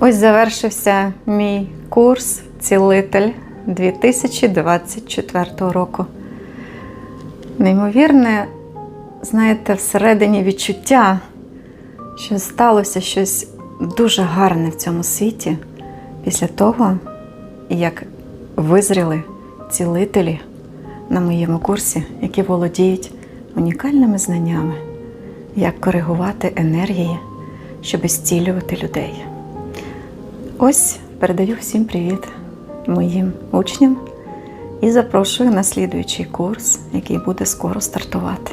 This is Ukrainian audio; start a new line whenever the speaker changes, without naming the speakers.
Ось завершився мій курс Цілитель 2024 року. Неймовірне, знаєте, всередині відчуття, що сталося щось дуже гарне в цьому світі після того, як визріли цілителі на моєму курсі, які володіють унікальними знаннями, як коригувати енергії, щоб зцілювати людей. Ось передаю всім привіт моїм учням і запрошую на слідуючий курс, який буде скоро стартувати.